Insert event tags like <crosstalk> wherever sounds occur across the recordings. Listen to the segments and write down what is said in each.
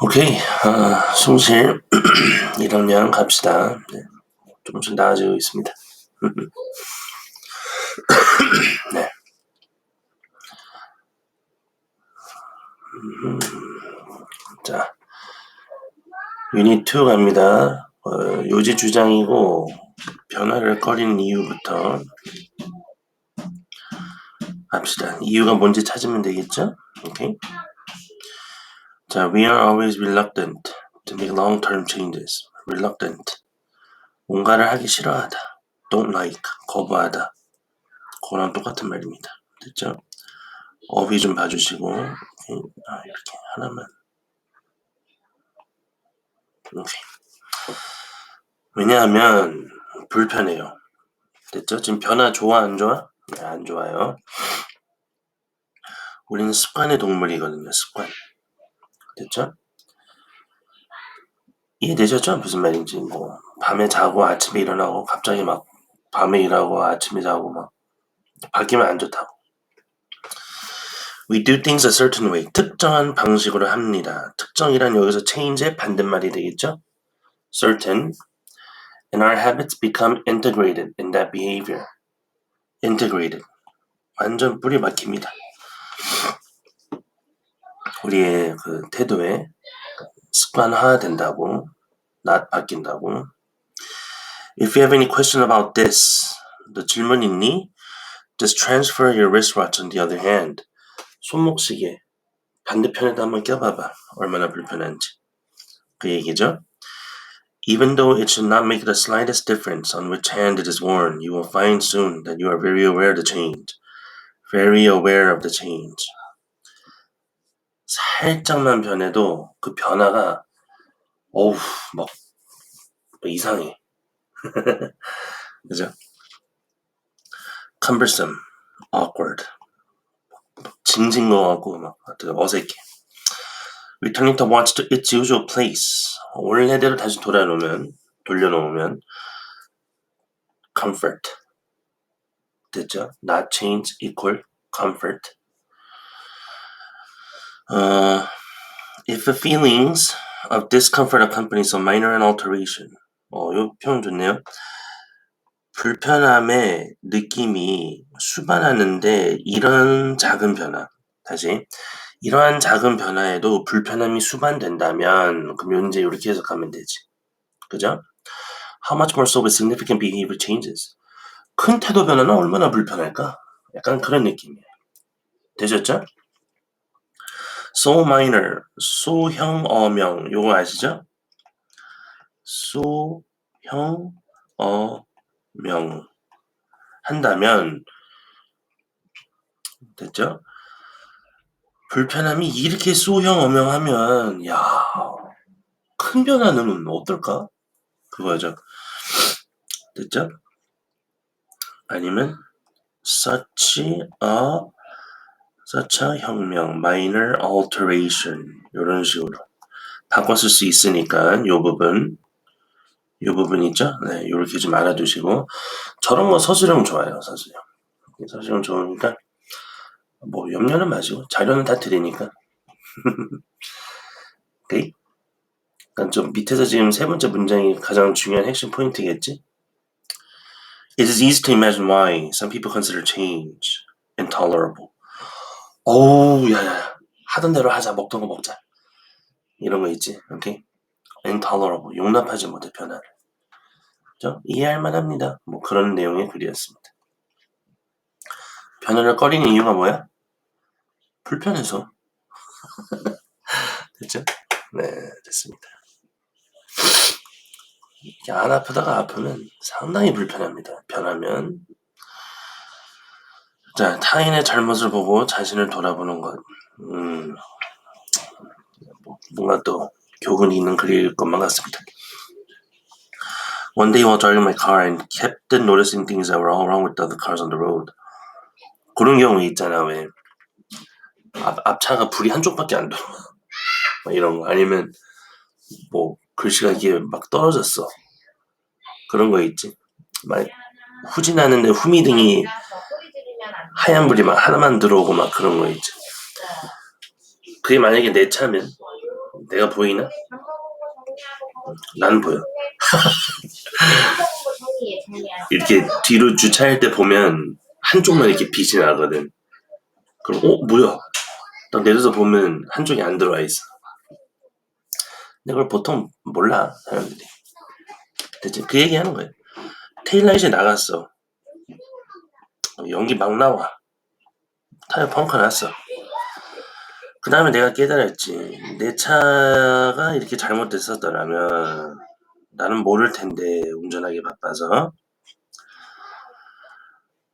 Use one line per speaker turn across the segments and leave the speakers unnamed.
오케이, 아, 숨쉴 <clears throat> 1학년 갑시다. 네, 조금씩 나아지고 있습니다. <laughs> 네. 음, 자, 유닛 2 갑니다. 어, 요지 주장이고 변화를 꺼리는 이유부터 합시다. 이유가 뭔지 찾으면 되겠죠? 오케이. 자, we are always reluctant to make long-term changes. reluctant. 뭔가를 하기 싫어하다. don't like. 거부하다. 그거랑 똑같은 말입니다. 됐죠? 어휘 좀 봐주시고. 아, 이렇게 하나만 오케이. 왜냐하면 불편해요. 됐죠? 지금 변화 좋아 안 좋아? 네, 안 좋아요. 우리는 습관의 동물이거든요. 습관. 됐죠? 이해되셨죠? 무슨 말인지 뭐 밤에 자고 아침에 일어나고 갑자기 막 밤에 일하고 아침에 자고 막 바뀌면 안 좋다고. We do things a certain way. 특정한 방식으로 합니다. 특정이란 여기서 change의 반대말이 되겠죠? Certain. And our habits become integrated in that behavior. Integrated. 완전 뿌리 박힙니다. 우리의 그 태도에 습관화된다고, 낫 바뀐다고. If you have any question about this, 너 질문 있니? Just transfer your wristwatch on the other hand. 손목시계 반대편에다 한번 껴봐봐. 얼마나 불편한지. 그 얘기죠. Even though it should not make the slightest difference on which hand it is worn, you will find soon that you are very aware of the change. Very aware of the change. 살짝만 변해도 그 변화가 어우 막 이상해. 그죠? cumbersome, awkward. 징징 거 같고 막 어색해. Returning the watch to its usual place. 원래대로 다시 돌아놓으면 돌려놓으면 comfort. 됐죠? Not change equal comfort. Uh, if the feelings of discomfort accompany so minor alteration. 어, 요 표현 좋네요. 불편함의 느낌이 수반하는데 이런 작은 변화. 다시. 이러한 작은 변화에도 불편함이 수반된다면 그럼 이제 이렇게 해석하면 되지. 그죠? How much more so with significant behavior changes? 큰 태도 변화는 얼마나 불편할까? 약간 그런 느낌이에요. 되셨죠? So minor, 소형 어명 요거 아시죠? 소형 어명 한다면 됐죠? 불편함이 이렇게 소형 어명하면 야, 큰 변화는 어떨까? 그거죠. 됐죠? 아니면 such a such a 혁명, minor alteration 이런 식으로 바꿨을 수 있으니까 요 부분 요 부분 있죠? 네, 이렇게 좀 알아두시고 저런 거 서술형 좋아요, 서술형. 서술형 좋으니까 뭐 염려는 마시고 자료는 다 드리니까. <laughs> 오케이. 그러니까 좀 밑에서 지금 세 번째 문장이 가장 중요한 핵심 포인트겠지? It is easy to imagine why some people consider change intolerable. 어우, 야 야, 하던 대로 하자, 먹던 거 먹자. 이런 거 있지, 오케이? intolerable, 용납하지 못해 변화를. 그죠? 이해할 만합니다. 뭐 그런 내용의 글이었습니다. 변화를 꺼리는 이유가 뭐야? 불편해서. <laughs> 됐죠? 네, 됐습니다. 이게 안 아프다가 아프면 상당히 불편합니다. 변하면. 자, 타인의 잘못을 보고 자신을 돌아보는 것. 음, 뭔가 또 교훈이 있는 글일 것만 같습니다. One day while driving my car and kept noticing things that were all wrong with the other cars on the road. 그런 경우 있잖아, 왜. 앞, 앞차가 불이 한쪽밖에 안 들어와. <laughs> 이런 거. 아니면, 뭐, 글씨가 이게 막 떨어졌어. 그런 거 있지. 막, 후진하는데 후미등이 하얀 불이 막 하나만 들어오고 막 그런 거 있지. 그게 만약에 내 차면, 내가 보이나? 난 보여. <laughs> 이렇게 뒤로 주차할 때 보면 한쪽만 이렇게 빛이 나거든. 그럼 어 뭐야? 딱 내려서 보면 한쪽이 안 들어와 있어. 근데 그걸 보통 몰라 사람들이. 대체 그 얘기하는 거예요. 테일라이트에 나갔어. 어, 연기 막 나와. 타이어 펑크 났어. 그 다음에 내가 깨달았지. 내 차가 이렇게 잘못됐었더라면 나는 모를 텐데 운전하기 바빠서.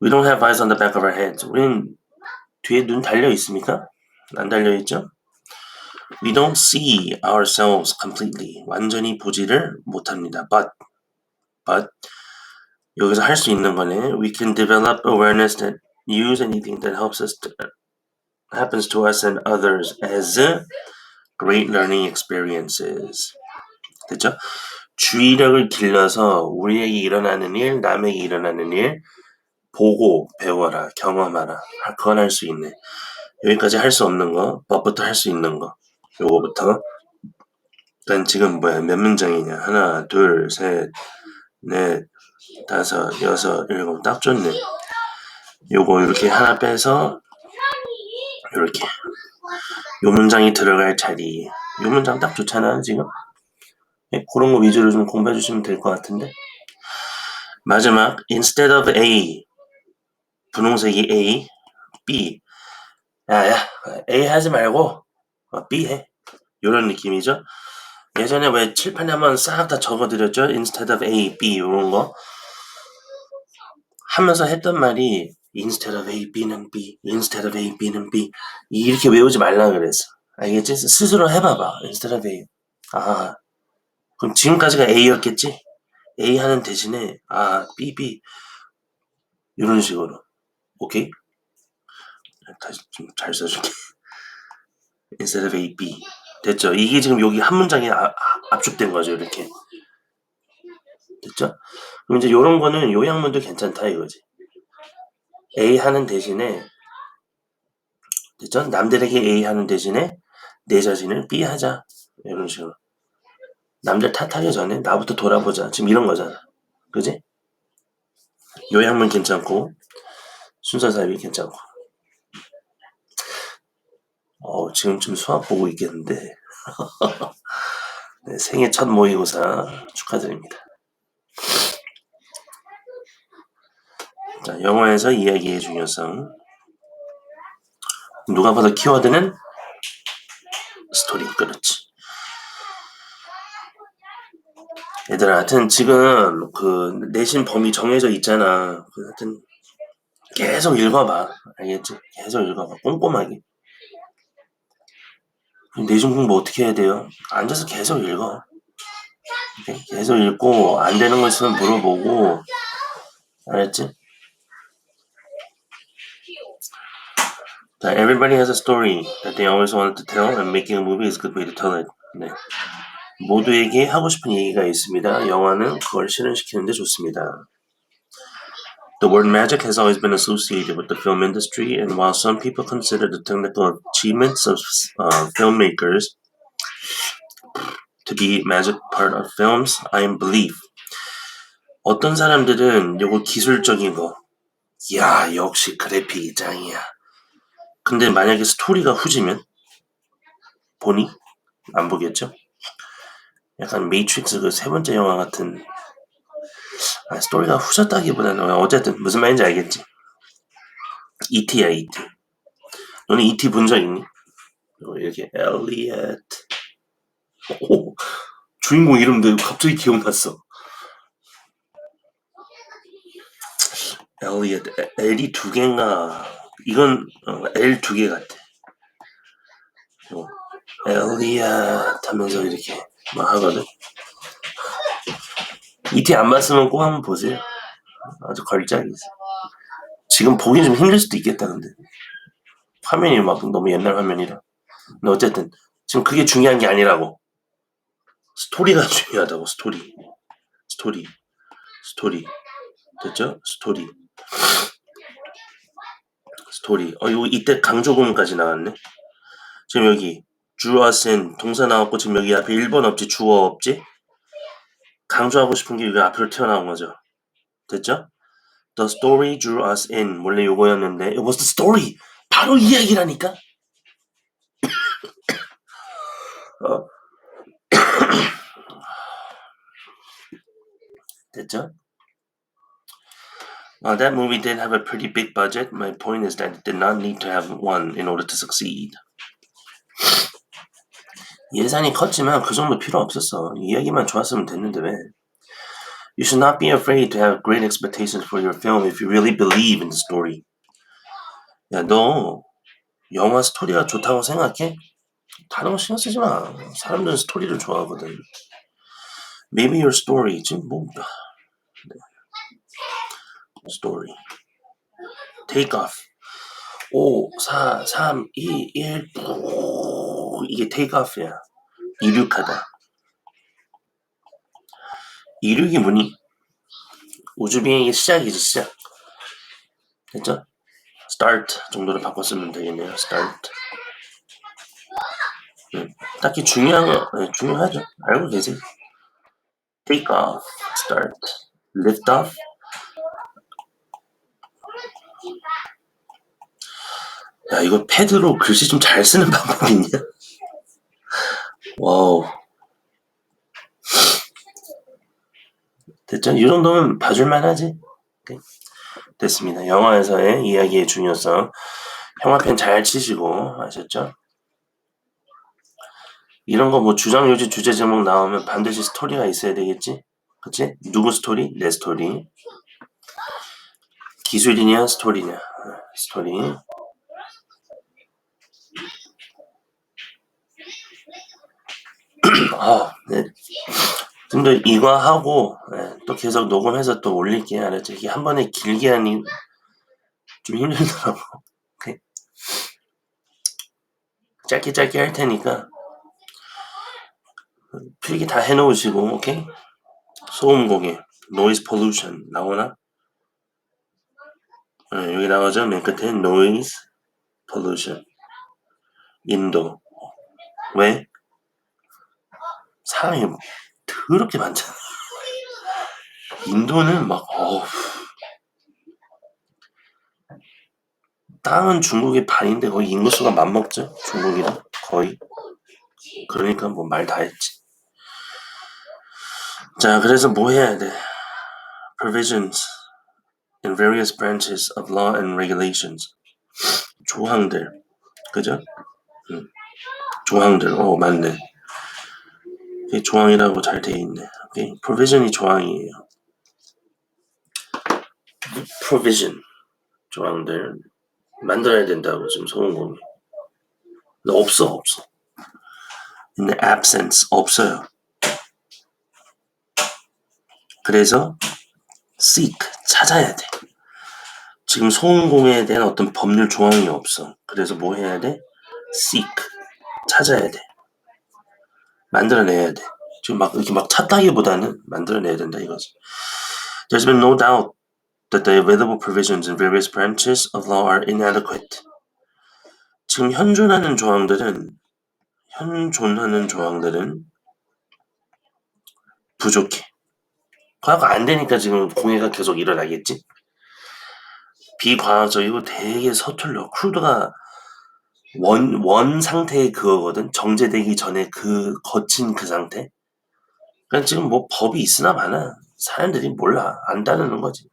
We don't have eyes on the back of our heads. 우린 뒤에 눈 달려 있습니까? 안 달려 있죠? We don't see ourselves completely. 완전히 보지를 못합니다. But, but 여기서 할 수 있는 거는 we can develop awareness that use anything that helps us to, happens to us and others as great learning experiences. 됐죠? 주의력을 길러서 우리에게 일어나는 일, 남에게 일어나는 일 보고 배워라, 경험하라. 그건 할 수 있네. 여기까지 할 수 없는 거, 법부터 할 수 있는 거. 요거부터. 일단 지금 뭐야, 몇 문장이냐. 하나, 둘, 셋, 넷, 다섯, 여섯, 일곱. 딱 좋네. 요거 이렇게 하나 빼서 이렇게. 요 문장이 들어갈 자리. 요 문장 딱 좋잖아 지금? 예, 그런 거 위주로 좀 공부해 주시면 될 것 같은데. 마지막 instead of A. 분홍색이 A B. 야야 A 하지 말고 어, B 해. 요런 느낌이죠 예전에 왜 칠판에 한번 싹 다 적어드렸죠 instead of A, B 요런 거 하면서 했던 말이 instead of A, B는 B, instead of A, B는 B 이렇게 외우지 말라 그랬어. 알겠지? 스스로 해봐봐. instead of A. 아, 그럼 지금까지가 A였겠지? A 하는 대신에 아, B, B 이런 식으로. 오케이? 다시 좀 잘 써줄게. instead of A, B. 됐죠? 이게 지금 여기 한 문장에 아, 아, 압축된 거죠, 이렇게. 됐죠? 그럼 이제 요런 거는 요 양문도 괜찮다 이거지. A 하는 대신에 됐죠? 남들에게 A 하는 대신에 내 자신을 B 하자 이런 식으로 남들 탓하기 전에 나부터 돌아보자 지금 이런 거잖아 그지? 요양문 괜찮고 순서 사입이 괜찮고 어, 지금쯤 수학 보고 있겠는데 <laughs> 네, 생애 첫 모의고사 축하드립니다 자, 영어에서 이야기의 중요성. 누가 봐도 키워드는 스토리. 그렇지. 얘들아, 하여튼 지금 그 내신 범위 정해져 있잖아. 그 하여튼 계속 읽어봐. 알겠지? 계속 읽어봐. 꼼꼼하게. 내신 공부 어떻게 해야 돼요? 앉아서 계속 읽어. 계속 읽고 안 되는 거 있으면 물어보고 알았지? 자, everybody has a story that they always wanted to tell, and making a movie is a good way to tell it. 네. 모두에게 하고 싶은 얘기가 있습니다. 영화는 그걸 실현시키는데 좋습니다. The word magic has always been associated with the film industry, and while some people consider the technical achievements of uh, filmmakers to be magic part of films, I am believe. 어떤 사람들은 요거 기술적인 거, 야 역시 그래픽이 짱이야. 근데 만약에 스토리가 후지면 보니 안 보겠죠? 약간 메이트릭스 그 세 번째 영화 같은 아, 스토리가 후졌다기보다는 어쨌든 무슨 말인지 알겠지? E.T.야 E.T. 너는 E.T. 본적 있니? 어, 이렇게 엘리엇 오, 주인공 이름도 갑자기 기억났어. 엘리엇 L이 두 개인가 이건 어, L 두 개 같아. 어, 엘리엇 하면서 이렇게 막 하거든. 이티 안 봤으면 꼭 한번 보세요. 아주 걸작이지. 지금 보기 좀 힘들 수도 있겠다, 근데. 화면이 막 너무 옛날 화면이라. 근데 어쨌든, 지금 그게 중요한 게 아니라고. 스토리가 <laughs> 중요하다고, 스토리. 스토리. 스토리. 됐죠? 스토리. 스토리. 어, 이거 이때 강조금까지 나왔네. 지금 여기 in 동사 나왔고 지금 여기 앞에 1번 없지 주어 없지 강조하고 싶은 게 여기 앞으로 튀어나온 거죠 됐죠? The story drew us in 원래 요거였는데 it was the story 바로 이야기라니까 <coughs> 어. <coughs> 됐죠? Uh, that movie did have a pretty big budget. My point is that it did not need to have one in order to succeed. 예산이 컸지만 그 정도 필요 없었어. 이야기만 좋았으면 됐는데 왜? You should not be afraid to have great expectations for your film if you really believe in the story. 야, 너 영화 스토리가 좋다고 생각해? 다른 거 신경 쓰지 마. 사람들은 스토리를 좋아하거든. Maybe your story 지금 뭐 story. Take off. 5, 4, 3, 2, 1 이게 off야. 이륙하다. 이륙이 뭐니? 우주비행의 시작이죠, 시작. 됐죠? start 정도로 바꿔 쓰면 되겠네요. start. 음, 딱히 중요한 거, 네, 중요하죠. 알고 계세요. take off, start, lift off. 야, 이거 패드로 글씨 좀 잘 쓰는 방법이 있냐? 와우. 됐죠? 이 정도면 봐줄만 하지? 오케이. 됐습니다. 영화에서의 이야기의 중요성. 형화편 잘 치시고, 아셨죠? 이런 거 뭐 주장 요지 주제 제목 나오면 반드시 스토리가 있어야 되겠지? 그치? 누구 스토리? 내 스토리. 기술이냐, 스토리냐? 스토리. 아, 네. 근데 이거 하고 네, 또 계속 녹음해서 또 올릴게 알았죠? 이게 한 번에 길게 하니 좀 힘들더라고. 오케이. <laughs> 짧게 짧게 할 테니까 필기 다 해놓으시고 오케이. 소음 공해 noise pollution 나오나? 네, 여기 나오죠? 맨 끝에 noise pollution 인도 왜? 사람이 더럽게 많잖아. 인도는 막 어우. 땅은 중국의 반인데 거의 인구수가 맞먹죠 중국이랑 거의. 그러니까 뭐 말 다 했지. 자 그래서 뭐 해야 돼? Provisions in various branches of law and regulations. 조항들. 그죠? 음. 조항들. 어 맞네 조항이라고 잘돼 있네. 오케이. provision이 조항이에요. provision. 조항들 만들어야 된다고 지금 소문공이 근데 없어 없어. in the absence 없어요. 그래서 seek 찾아야 돼. 지금 소음공해에 대한 어떤 법률 조항이 없어. 그래서 뭐 해야 돼? seek 찾아야 돼 만들어내야 돼 지금 막 이렇게 막 찾다기보다는 만들어내야 된다 이거지 There's been no doubt that the available provisions in various branches of law are inadequate. 지금 현존하는 조항들은 현존하는 조항들은 부족해. 과거 안 되니까 지금 공해가 계속 일어나겠지. 비과학적이고 되게 서툴러. 크루드가 원, 원 상태의 그거거든. 정제되기 전에 그 거친 그 상태. 그러니까 지금 뭐 법이 있으나 마나 사람들이 몰라. 안 따르는 거지.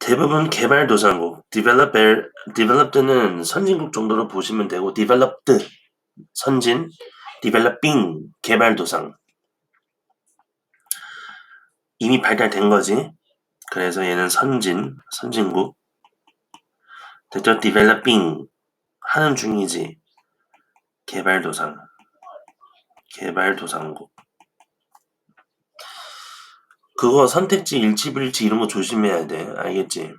대부분 개발도상국, developer, developed는 선진국 정도로 보시면 되고, developed, 선진, developing, 개발도상. 이미 발달된 거지. 그래서 얘는 선진, 선진국. Developing, 하는 중이지. 개발도상. 개발도상국. 그거 선택지 일치불일치 이런 거 조심해야 돼. 알겠지?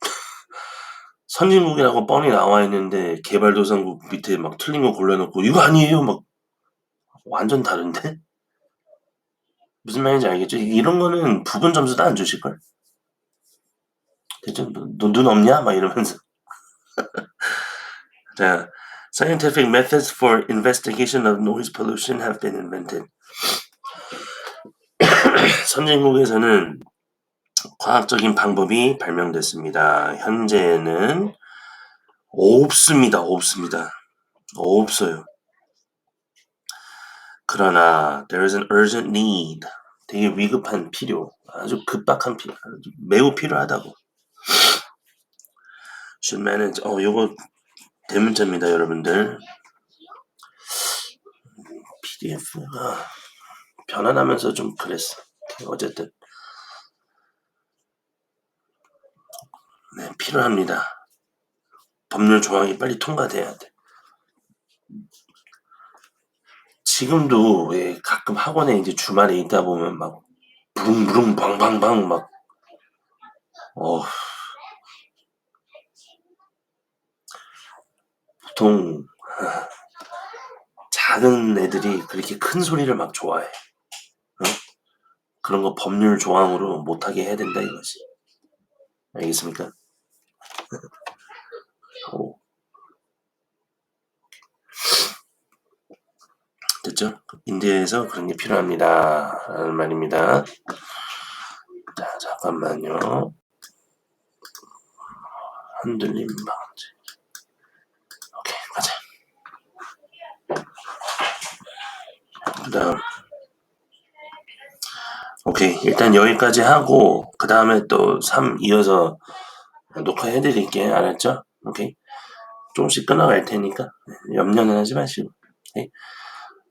<laughs> 선진국이라고 뻔히 나와 있는데 개발도상국 밑에 막 틀린 거 골라놓고 이거 아니에요 막 완전 다른데? 무슨 말인지 알겠죠? 이런 거는 부분 점수도 안 주실걸? 대체 눈, 눈 없냐? 막 이러면서 자 Scientific methods for investigation of noise pollution have been invented. 선진국에서는 과학적인 방법이 발명됐습니다. 현재는 없습니다. 없습니다. 없어요. 그러나 there is an urgent need. 되게 위급한 필요. 아주 급박한 필요. 아주 매우 필요하다고. Should manage. 어, 요거 대문자입니다, 여러분들. PDF가 변환하면서 좀 그랬어. 어쨌든. 네, 필요합니다. 법률 조항이 빨리 통과돼야 돼. 지금도 왜 가끔 학원에 이제 주말에 있다 보면 막 부릉부릉 방방방 막 어. 보통 작은 애들이 그렇게 큰 소리를 막 좋아해. 어? 그런 거 법률 조항으로 못하게 해야 된다 이거지. 알겠습니까? <laughs> 오. 됐죠? 인디에서 그런 게 필요합니다. 라는 말입니다. 자, 잠깐만요. 흔들림 방지. 오케이, 가자. 그 다음. 오케이, 일단 여기까지 하고, 그 다음에 또 3 이어서 녹화해 드릴게요. 알았죠? 오케이. 조금씩 끊어갈 테니까, 염려는 하지 마시고. 오케이.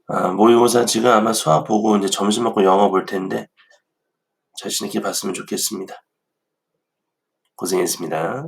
아, 모의고사 지금 아마 수학 보고 이제 점심 먹고 영어 볼 텐데 자신 있게 봤으면 좋겠습니다. 고생했습니다.